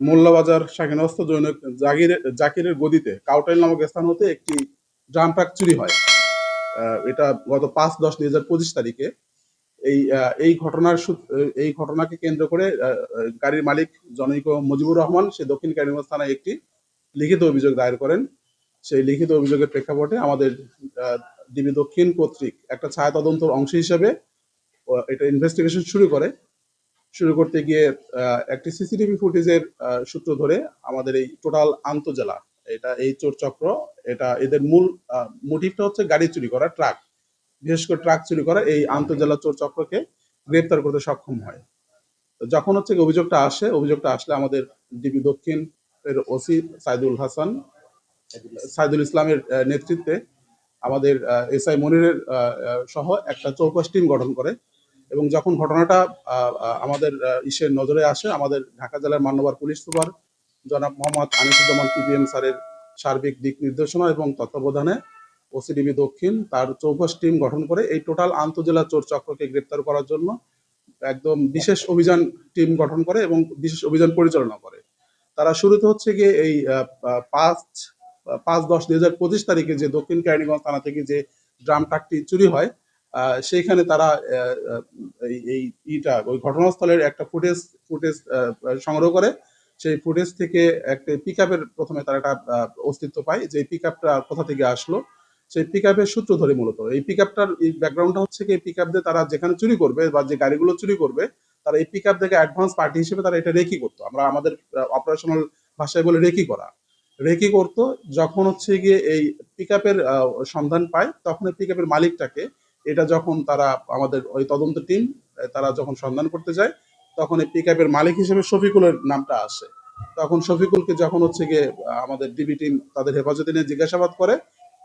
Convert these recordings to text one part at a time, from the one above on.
মোল্লাবাজার শাকিনস্ত জৈনক জাগির জাকিরের গদিতে কাউটাইল নামক স্থান হতে একটি ড্রাম ট্রাক চুরি হয়। এটা গত পাঁচ দশ দুই হাজার পঁচিশ তারিখে। এই এই ঘটনার এই ঘটনাকে কেন্দ্র করে গাড়ির মালিক জনৈক মুজিবুর রহমান সে দক্ষিণ ক্যারিগঞ্জ থানায় একটি লিখিত অভিযোগ দায়ের করেন। সেই লিখিত অভিযোগের প্রেক্ষাপটে আমাদের ডিবি দক্ষিণ কর্তৃক একটা ছায়া তদন্তর অংশ হিসেবে এটা ইনভেস্টিগেশন শুরু করে। শুরু করতে গিয়ে একটি সিসিটিভি ফুটেজের সূত্র ধরে আমাদের এই টোটাল আন্তজেলা, এটা এই চোর চক্র এটা এদের মূল মোটিভটা হচ্ছে গাড়ি চুরি করা, ট্রাক। বিশেষ করে ট্রাক চুরি করা, এই আন্তজেলা চোর চক্রকে গ্রেপ্তার করতে সক্ষম হয়। যখন হচ্ছে অভিযোগটা আসে, অভিযোগটা আসলে আমাদের ডিবি দক্ষিণ এর ওসি সাইদুল হাসান, সাইদুল ইসলামের নেতৃত্বে আমাদের এস আই মনিরের সহ একটা চৌকস টিম গঠন করে। এবং যখন ঘটনাটা আমাদের ইসের নজরে আসে, আমাদের ঢাকা জেলার মান্যবর পুলিশ সুপার জনাব মোহাম্মদ আনিসুজ্জামান পিপিএম স্যারের সার্বিক দিক নির্দেশনা এবং তত্ত্বাবধানে ওসিডিবি দক্ষিণ তার চৌকস টিম গঠন করে এই টোটাল আন্তজেলা চোর চক্রকে গ্রেপ্তার করার জন্য একদম বিশেষ অভিযান টিম গঠন করে এবং বিশেষ অভিযান পরিচালনা করে। তারা শুরুতে হচ্ছে গিয়ে এই পাঁচ পাঁচ দশ দুই হাজার পঁচিশ তারিখে যে দক্ষিণ কেরানীগঞ্জ থানা থেকে যে ড্রাম ট্রাকটি চুরি হয় সেইখানে তারা এই ইটা, ওই ঘটনাস্থলের একটা ফুটেজ ফুটেজ সংগ্রহ করে। সেই ফুটেজ থেকে একটা পিক প্রথমে তারা একটা অস্তিত্ব পায় যে পিক আপটা কোথা থেকে আসলো। সেই পিক আপের সূত্র ধরে মূলত, এই পিক আপটার এই ব্যাকগ্রাউন্ডটা হচ্ছে কি পিক আপ দিয়ে তারা যেখানে চুরি করবে বা যে গাড়িগুলো চুরি করবে, তারা এই পিক আপ থেকে অ্যাডভান্স পার্টি হিসেবে তারা এটা রেকি করতো। আমরা আমাদের অপারেশনাল ভাষায় বলে রেকি করা। রেকি করতো, যখন হচ্ছে গিয়ে এই পিক আপের সন্ধান পায়, তখন এই পিক আপের মালিকটাকে এটা যখন তারা আমাদের ওই তদন্ত টিম তারা যখন সন্ধান করতে যায়, তখন এই পিক মালিক হিসেবে শফিকুলের নামটা আসে। তখন শফিকুলকে যখন হচ্ছে গিয়ে, আমাদের ডিবি টিম তাদের হেফাজতে নিয়ে জিজ্ঞাসাবাদ করে,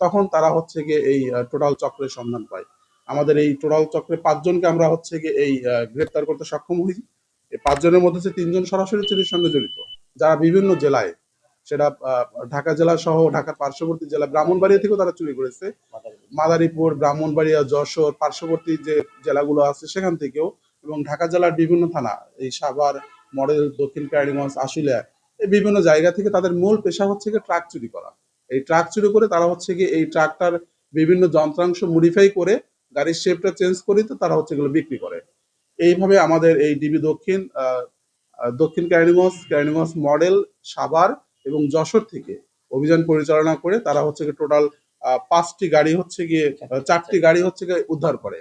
তখন তারা হচ্ছে গিয়ে এই টোটাল চক্রের সন্ধান পায়। আমাদের এই টোটাল চক্রে পাঁচজনকে আমরা হচ্ছে গিয়ে এই গ্রেপ্তার করতে সক্ষম হই। এই পাঁচজনের মধ্যে তিনজন সরাসরি চুরির সঙ্গে জড়িত, যারা বিভিন্ন জেলায় সেটা ঢাকা জেলা সহ ঢাকার পার্শ্ববর্তী জেলা ব্রাহ্মণবাড়িয়া থেকেও তারা চুরি করেছে। মাদারীপুর। ব্রাহ্মণবাড়িয়া যশোর পার্শ্ববর্তী যে জেলাগুলো আছে সেখান থেকেও এবং ঢাকা জেলার বিভিন্ন থানা এই সাভার মডেল দক্ষিণ কেরানীগঞ্জ আশুলিয়া এই বিভিন্ন জায়গা থেকে তাদের মূল পেশা হচ্ছে গিয়ে ট্রাক চুরি করা। এই ট্রাক চুরি করে তারা হচ্ছে গিয়ে এই ট্রাকটার বিভিন্ন যন্ত্রাংশ মডিফাই করে গাড়ির শেপটা চেঞ্জ করে তো তারা হচ্ছে এগুলো বিক্রি করে। এইভাবে আমাদের এই ডিবি দক্ষিণ দক্ষিণ কেরানীগঞ্জ কেরানীগঞ্জ মডেল সাভার এবং যশোর থেকে অভিযান পরিচালনা করে তারা হচ্ছে টোটাল পাঁচটি গাড়ি হচ্ছে গিয়ে চারটি গাড়ি হচ্ছে গিয়ে উদ্ধার করে।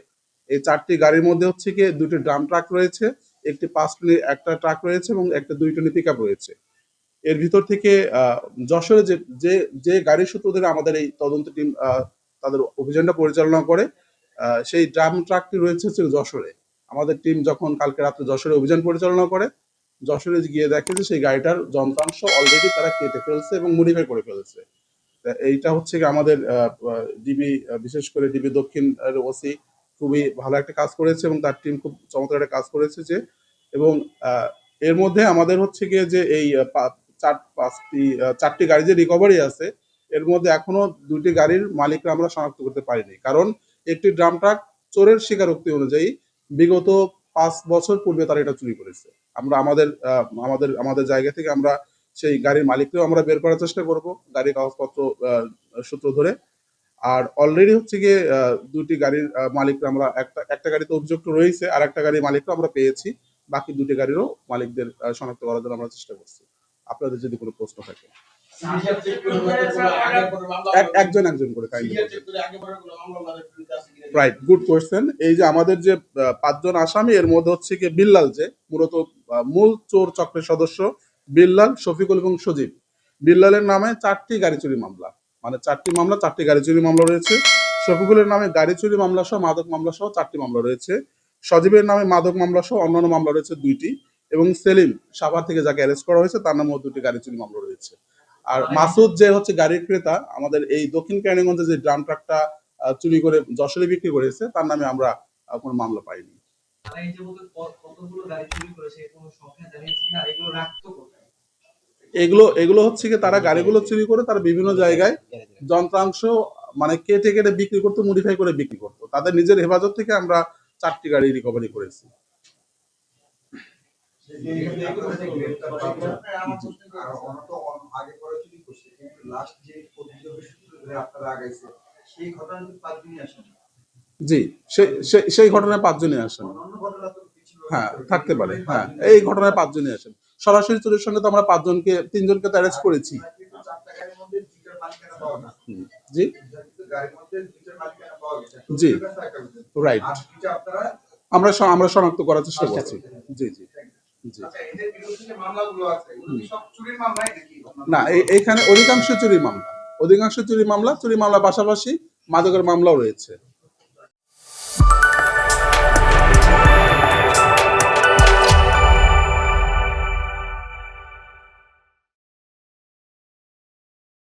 এই চারটি গাড়ির মধ্যে হচ্ছে গিয়ে দুটি ড্রাম ট্রাক রয়েছে, একটি পাঁচ টনি একটা ট্রাক রয়েছে এবং একটা দুই টনি পিক রয়েছে। এর ভিতর থেকে যশোরে যে যে যে গাড়ির সূত্র ধরে আমাদের এই তদন্ত টিম তাদের অভিযানটা পরিচালনা করে সেই ড্রাম ট্রাকটি রয়েছে হচ্ছে যশোরে। আমাদের টিম যখন কালকে রাত্রে যশোরে অভিযান পরিচালনা করে যশোরে গিয়ে দেখে যে সেই গাড়িটার যন্ত্রাংশ অলরেডি তারা কেটে ফেলছে এবং মডিফাই করে ফেলছে। এইটা হচ্ছে আমাদের ডিবি বিশেষ করে ডিবি দক্ষিণ ওসি খুবই ভালো একটা কাজ করেছে এবং তার টিম খুব চমৎকার একটা কাজ করেছে যে, এবং এর মধ্যে আমাদের হচ্ছে গিয়ে যে এই চার, পাঁচটি চারটি গাড়ি যে রিকভারি আছে, এর মধ্যে এখনও দুটি গাড়ির মালিকরা আমরা শনাক্ত করতে পারিনি। কারণ একটি ড্রাম ট্রাক চোরের স্বীকারোক্তি অনুযায়ী বিগত পাঁচ বছর পূর্বে তারা এটা চুরি করেছে। আমরা আমাদের আমাদের আমাদের জায়গা থেকে আমরা সেই গাড়ির মালিককেও আমরা বের করার চেষ্টা করব, গাড়ির কাগজপত্র সূত্র ধরে। আর অলরেডি হচ্ছে গিয়ে দুটি গাড়ির মালিকরা আমরা একটা একটা গাড়িতে অভিযুক্ত রয়েছে, আর একটা গাড়ির মালিকরা আমরা পেয়েছি। বাকি দুটি গাড়িরও মালিকদের শনাক্ত করার জন্য আমরা চেষ্টা করছি। আপনাদের যদি কোনো প্রশ্ন থাকে। একজন একজন করে রাইট গুড কোয়েশ্চেন এই যে আমাদের যে পাঁচজন আসামি এর মধ্যে হচ্ছে কি বিল্লাল যে মূলত মূল চোর চক্রের সদস্য বিল্লাল শফিকুল এবং সজীব। বিল্লালের নামে চারটি গাড়ি চুরি মামলা। মানে চারটি মামলা চারটি গাড়ি চুরি মামলা রয়েছে। শফিকুলের নামে গাড়ি চুরি মামলা সহ মাদক মামলা সহ চারটি মামলা রয়েছে। সজীবের নামে মাদক মামলা সহ অন্যান্য মামলা রয়েছে দুইটি। এবং সেলিম সাভার থেকে যাকে অ্যারেস্ট করা হয়েছে তার নামেও দুটি গাড়ি চুরি মামলা রয়েছে। আর মাসুদ যে হচ্ছে গাড়ির ক্রেতা আমাদের এই দক্ষিণ কেরানীগঞ্জে যে ড্রাম ট্রাকটা চুরি করে যশোরে বিক্রি করেছে তার নামে আমরা কোনো মামলা পাইনি। এগুলো এগুলো এগুলো হচ্ছে কি তারা গাড়িগুলো চুরি করে তারা বিভিন্ন জায়গায় যন্ত্রাংশ মানে কেটে কেটে বিক্রি করতো মডিফাই করে বিক্রি করতো। তাদের নিজের হেফাজত থেকে আমরা চারটি গাড়ি রিকভারি করেছি। জি সেই ঘটনায় পাঁচজনই আসেন। হ্যাঁ থাকতে পারে হ্যাঁ এই ঘটনায় পাঁচজনই আসেন। সরাসরি চুরির সঙ্গে তো আমরা পাঁচজনকে তিনজনকে তো অ্যারেস্ট করেছি। জি? জি। রাইট আমরা আমরা শনাক্ত করার চেষ্টা করছি। জি জি। আচ্ছা না এইখানে অধিকাংশ চুরি মামলা। অধিকাংশ চুরি মামলা চুরি মামলা পাশাপাশি মাদকের মামলাও রয়েছে।